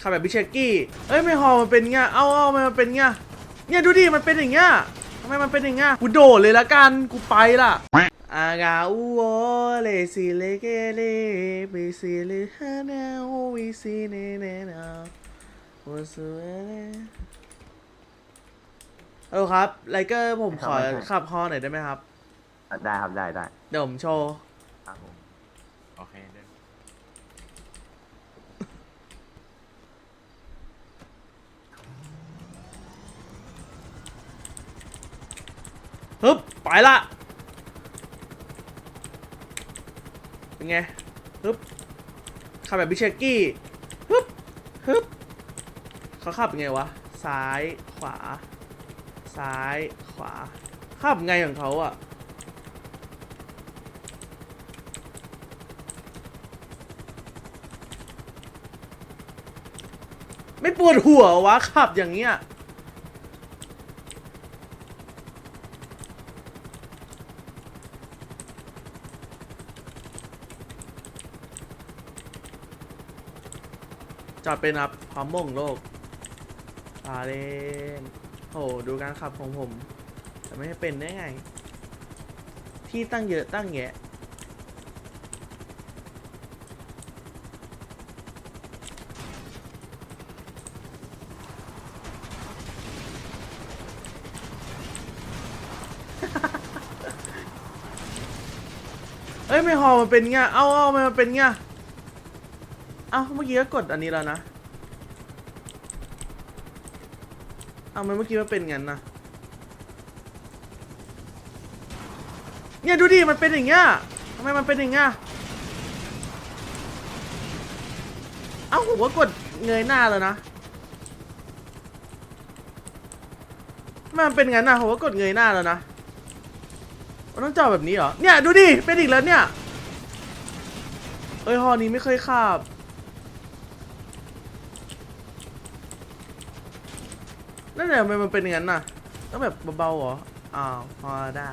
ขับแบบบิเชกกี้เอ้ยไม่ฮอมันเป็นเงี้ย เอาเอามันเป็นเงี้ย เนี่ยดูดิมันเป็นอย่างเงี้ยทำไมมันเป็นอย่างเงี้ย กูโดดเลยละกัน กูไปละอากาอูโอเลซิเลเกเลบิซิเลฮานาโอวิซิเนเนนาโอซูเอเลฮัลโหลครับไลเกอร์ผมขอครับขับฮอหน่อยได้ไหมครับ ได้ครับได้ได้เดี๋ยวผมโชว์ ครับผมโอเคเดิ ฮึบไปละเป็นไงฮึบขับแบบบิเชกี้ฮึบฮึบเขาขับยังไงวะ ซ้ายขวา ซ้ายขวาขับไงของเขาอะไม่ปวดหัววะขับอย่างเงี้ย จอดเป็นครับพร้อมม่งโลกตาเล่นโหดูการขับของผม แต่ไม่ให้เป็นได้ไง ที่ตั้งเยอะตั้งแยะเอ้ยไม่ฮอมันเป็นไง เอาเอามันเป็นไง เอ้าเมื่อกี้ก็กดอันนี้แล้วนะเอ้ามันเมื่อกี้มันเป็นงั้นนะเนี่ยดูดิมันเป็นอย่างเงี้ยทำไมมันเป็นอย่างเงี้ยเอ้าผมก็กดเงยหน้าแล้วนะทำไมมันเป็นงั้นนะผมก็กดเงยหน้าแล้วนะมันต้องจอดแบบนี้เหรอเนี่ยดูดิเป็นอีกแล้วเนี่ยเอ้ยฮอนี้ไม่เคยขับ นั่นแหละทำไมมันเป็นอย่างนั้นน่ะต้องแบบเบาๆเหรออ้าวพอได้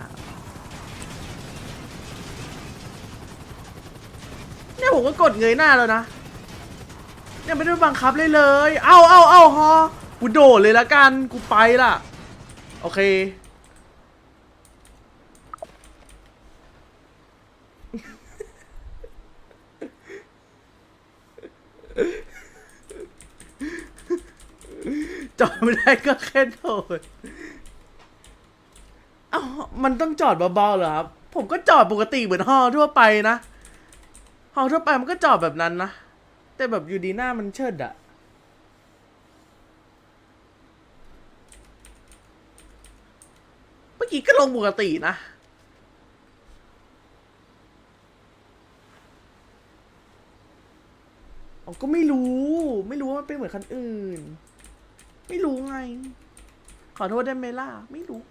เนี่ยผมก็กดเงยหน้าแล้วนะเนี่ยไม่ได้บังคับเลยเลย เอาเอาเอาฮอกูโดดเลยละกัน กูไปละโอเค จอดไม่ได้ก็แค่โดดเอ้ามันต้องจอดเบาๆเหรอครับ ผมก็จอดปกติเหมือนฮอทั่วไปนะฮอทั่วไปมันก็จอดแบบนั้นนะ แต่แบบอยู่ดีหน้ามันเชิดอะเมื่อกี้ก็ลงปกตินะอ๋อก็ไม่รู้ ไม่รู้ว่ามันเป็นเหมือนคันอื่น ไม่รู้ไง ขอโทษได้ไหมล่ะ ไม่รู้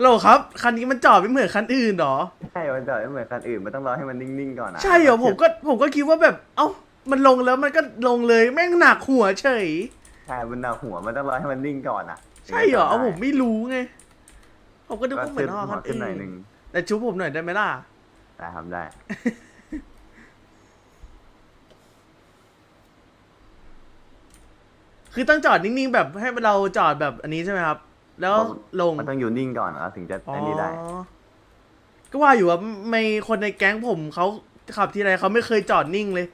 โหลครับ คันนี้มันจอดไม่เหมือนคันอื่นเหรอ ใช่มันจอดไม่เหมือนคันอื่น มันต้องรอให้มันนิ่งๆก่อนนะใช่เหรอผมก็ผมก็คิดว่าแบบ เอ้า มันลงแล้วมันก็ลงเลยแม่งหนักหัวเฉยใช่มันหนักหัวมันต้องรอให้มันนิ่งก่อนอะใช่เหรอเอาผมไม่รู้ไงผมก็นึกก็ว่าเหมือนฮอขึ้นหัคัวนขึ้นหน่อยอื่หนึ่งนแต่ชุบผมหน่อยได้ไหมล่ะได้ครับได้คือต้องจอดนิ่งๆแบบให้เราจอดแบบอันนี้ใช่ไหมครับ แล้วลงมันต้องอยู่นิ่งก่อนแล้วถึงจะอันนี้ได้อ๋อก็ว่าอยู่ว่าไม่คนในแก๊งผมเขาขับทีไรเขาไม่เคยจอดนิ่งเลย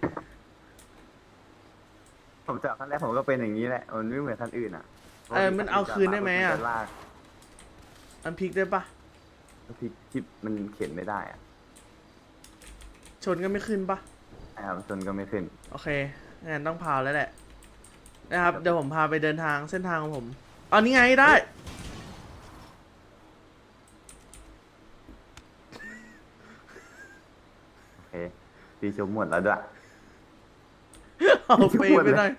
ผมจอดครั้งแรกผมก็เป็นอย่างนี้แหละ มันไม่เหมือนคันอื่นอะเออมันเอาคืนได้ไหมอะนจลากมันพลิกได้ปะที่ที่มันเข็นไม่ได้อะชนก็ไม่ขึ้นปะนะครับจนก็ไม่ขึ้น โอเคงั้นต้องพาแล้วแหละนะครับเดี๋ยวผมพาไปเดินทางเส้นทางของผมเอานี่ไงได้ โอเคตีชมหมดแล้วด้วย เอาเปย์ไปหน่อย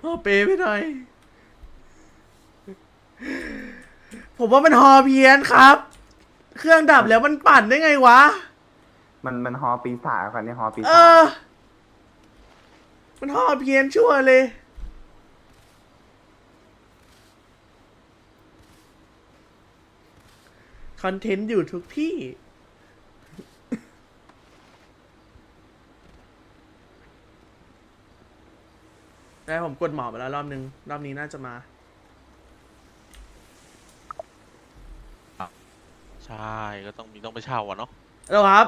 เอาเปย์ไปหน่อย ผมว่ามันฮอเพี้ยนครับ เครื่องดับแล้วมันปั่นได้ไงวะ มันมันฮอปีศาจคันนี้ฮอปีเอศาจอมันห่อเพี้ยนชั่วเลย คอนเทนต์อยู่ทุกที่ ผมกดหมอไปแล้วรอบนึง รอบนี้น่าจะมา ใช่ก็ต้องมีต้องไปเช่าอะเนาะแล้วครับ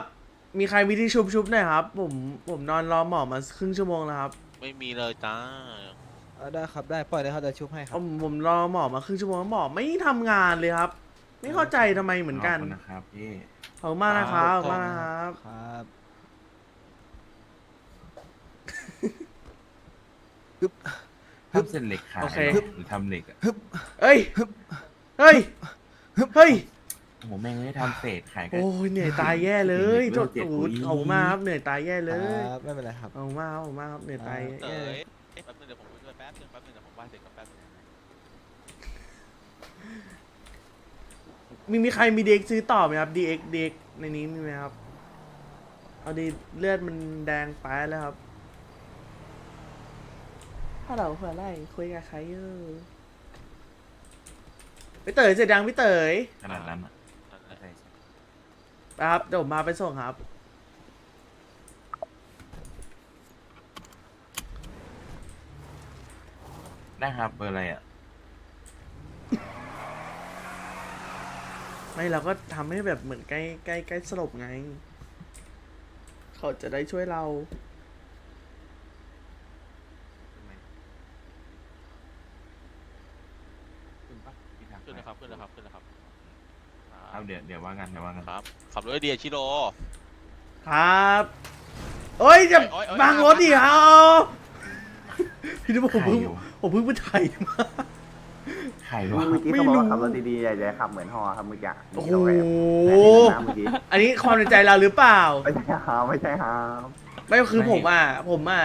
มีใครมีที่ชุบชุบหน่อยครับ ผมผมนอนรอหมอมาครึ่งชั่วโมงแล้วครับไม่มีเลยจ้าเออได้ครับได้ปล่อยเลยเขาจะชุบให้ครัผบมผมรอหมอมาครึ่งชั่วโมงหมอไม่ทำงานเลยครับ ไม่เข้าใจทำไมเหมือนกันขบคุณนะครับพี่ ขอบคุณมากนะครับขอบคุณมากนะครับ ครับ ทำเส้นเหล็กขายโอเค หรอหรือทำเหล็กอะเอ้ย เฮ้ย เฮ้ย โอ้โหแม่งไม่ทำเศษขายกัน โอ้ยเหนื่อยตายแย่เลยเจ็โจบดเจ็บโอ้ยอุ๊ยขอบคุณมากครับเหนื่อยตายแย่เลย ครับไม่เป็นไรครับขอบคุณมากครับขอบคุณมากครับเหนื่อยตายเต๋แย่ยเลยแป๊บนึงเดี๋ยวผมไปช่วยแป๊บนึงแป๊บนึงเดี๋ยวผมว่าเสร็จกับแป๊บนึงมีมีใครมีเด็กซื้อต่อไหมครับ DX DX ในนี้มีไหมครับ เอาดีเลือดมันแดงไปแล้วครับ ถ้าเราเผื่ออะไรคุยกับใครเออพี่เต๋ยเสร็จยังพี่เต๋ยขนาดนั้นอะนั่นแหละใช่ใช่ไปครับเดี๋ยวผมมาไปส่งครับ ได้ครับเบอร์อะไรอะ ไม่เราก็ทำให้แบบเหมือนใกล้ใกล้ใกล้สลบไง เขาจะได้ช่วยเรา ขึ้นปะพี่ทัก ขึ้นนะครับขึ้นนะครับขึ้นนะครับ เอาเดี๋ยวเดี๋ยวว่ากันเดี๋ยวว่ากันครับขับรถให้ดีอะชิโร่ ครับเอ้ยจะโอ๊ยโอ๊ยบังรถดิเอาพี่นึกว่าผมเพิ่งใครอยู่ผมเพิ่งไปถ่ายมา ใครวะเมื่อกี้ไม่เขาบอกว่ารู้ขับรถดีๆอย่าอย่าขับเหมือนฮอครับเมื่อกี้โอ้โหเราแบบแอบเห็นน้ำเมื่อกี้อันนี้ความในใจเราหรือเปล่า ไม่ใช่ฮาไม่ใช่ฮาไม่คือผมอะผมอะ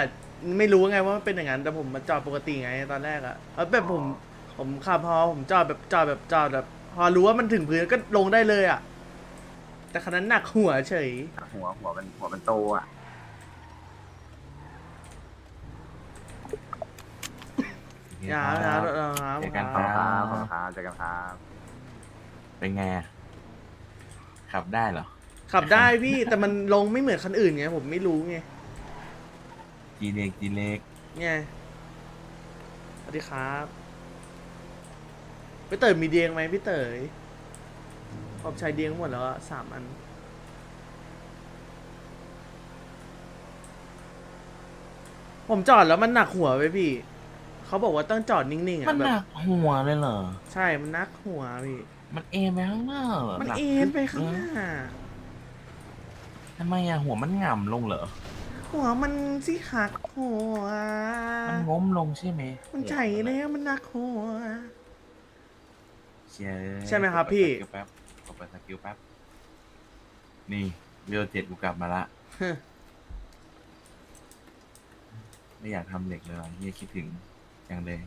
ไม่รู้ไงว่ามันเป็นอย่างนั้นแต่ผมมาจอดปกติไงตอนแรกอะแล้วแบบผม ผมขับพอผมจอดแบบจอดแบบจอดแบบ พอรู้ว่ามันถึงพื้นก็ลงได้เลยอะ แต่คันนั้นหนักหัวเฉย หัวหัวมันหัวมันโตอะ อย่าอย่าอย่าอย่าเจอกันคครัรับ บขอบคุณครับเจอกันครับ เป็นไงอะขับได้เหรอ ขับได้พี่ แต่มันลงไม่เหมือนคันอื่นไงผมไม่รู้ไงจีเล็กจีเล็ก ไงสวัสดีครับ พี่เต๋ยมีเดียงไหมพี่เต๋ยผมใช้เดียงหมดแล้วอะสามอัน ผมจอดแล้วมันหนักหัวไปพี่ เขาบอกว่าต้องจอดนิ่งๆมัอะนแบหนับกหัวเลยเหรอ ใช่มันนักหัวพี่ มันเอ็นไปข้างหน้าเหรอมันหลังเอ็นไปข้างหน้า ทำไมอะหัวมันหง่ำลงเหรอ หัวมันสิหักหัว มันง้มลงใช่ไหมมันใจแล้วมันนักหัว เชี่ยใช่ไหมครับพี่ กดเปิดสกิลแป๊บกดเปิดสกิลแป๊บ นี่เวลเจ็ดกูกลับมาละ ไม่อยากทำเหล็กเลยว่ะเฮียคิดถึงจังเลย